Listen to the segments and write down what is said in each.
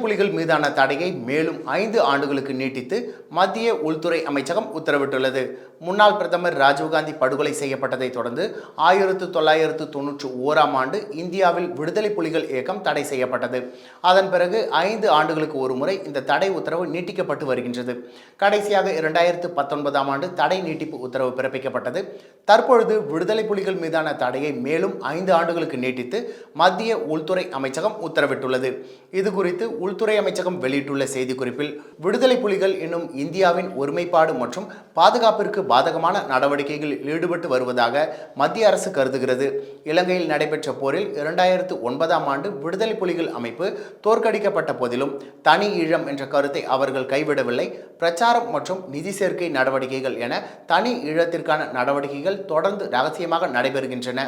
புலிகள் மீதான தடையை மேலும் ஐந்து ஆண்டுகளுக்கு நீட்டித்து மத்திய உள்துறை அமைச்சகம் உத்தரவிட்டுள்ளது. முன்னாள் பிரதமர் ராஜீவ்காந்தி படுகொலை செய்யப்பட்டதை தொடர்ந்து ஆயிரத்து தொள்ளாயிரத்து தொன்னூற்று ஓராம் ஆண்டு இந்தியாவில் விடுதலை புலிகள் இயக்கம் தடை செய்யப்பட்டது. அதன் பிறகு ஐந்து ஆண்டுகளுக்கு ஒரு முறை இந்த தடை உத்தரவு நீட்டிக்கப்பட்டு வருகின்றது. கடைசியாக இரண்டாயிரத்து பத்தொன்பதாம் ஆண்டு தடை நீட்டிப்பு உத்தரவு பிறப்பிக்கப்பட்டது. தற்பொழுது விடுதலை புலிகள் மீதான தடையை மேலும் ஐந்து ஆண்டுகளுக்கு நீட்டித்து மத்திய உள்துறை அமைச்சகம் உத்தரவிட்டுள்ளது. இது குறித்து உள்துறை அமைச்சகம் வெளியிட்டுள்ள செய்திக்குறிப்பில் விடுதலை புலிகள் இன்னும் இந்தியாவின் ஒருமைப்பாடு மற்றும் பாதுகாப்பிற்கு பாதகமான நடவடிக்கைகளில் ஈடுபட்டு வருவதாக மத்திய அரசு கருதுகிறது. இலங்கையில் நடைபெற்ற போரில் இரண்டாயிரத்து ஒன்பதாம் ஆண்டு விடுதலை புலிகள் அமைப்பு தோற்கடிக்கப்பட்ட போதிலும் தனி ஈழம் என்ற கருத்தை அவர்கள் கைவிடவில்லை. பிரச்சாரம் மற்றும் நிதி சேர்க்கை நடவடிக்கைகள் என தனி ஈழத்திற்கான நடவடிக்கைகள் தொடர்ந்து ரகசியமாக நடைபெறுகின்றன.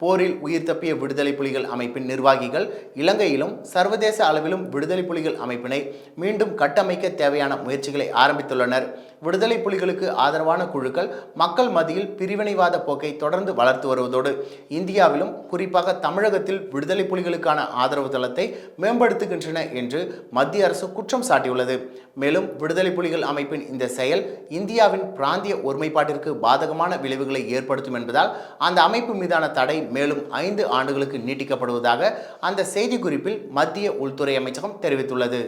போரில் உயிர் தப்பிய விடுதலை புலிகள் அமைப்பின் நிர்வாகிகள் இலங்கையிலும் சர்வதேச அளவிலும் விடுதலை புலிகள் அமைப்பினை மீண்டும் கட்டமைக்க தேவையான முயற்சிகளை ஆரம்பித்துள்ளனர். விடுதலை புலிகளுக்கு ஆதரவான குழுக்கள் மக்கள் மத்தியில் பிரிவினைவாத போக்கை தொடர்ந்து வளர்த்து வருவதோடு இந்தியாவிலும் குறிப்பாக தமிழகத்தில் விடுதலை புலிகளுக்கான ஆதரவு தளத்தை மேம்படுத்துகின்றன என்று மத்திய அரசு குற்றம் சாட்டியுள்ளது. மேலும் விடுதலை புலிகள் அமைப்பின் இந்த செயல் இந்தியாவின் பிராந்திய ஒருமைப்பாட்டிற்கு பாதகமான விளைவுகளை ஏற்படுத்தும் என்பதால் அந்த அமைப்பு மீதான தடை மேலும் ஐந்து ஆண்டுகளுக்கு நீட்டிக்கப்படுவதாக அந்த செய்திக்குறிப்பில் மத்திய உள்துறை அமைச்சகம் தெரிவித்துள்ளது.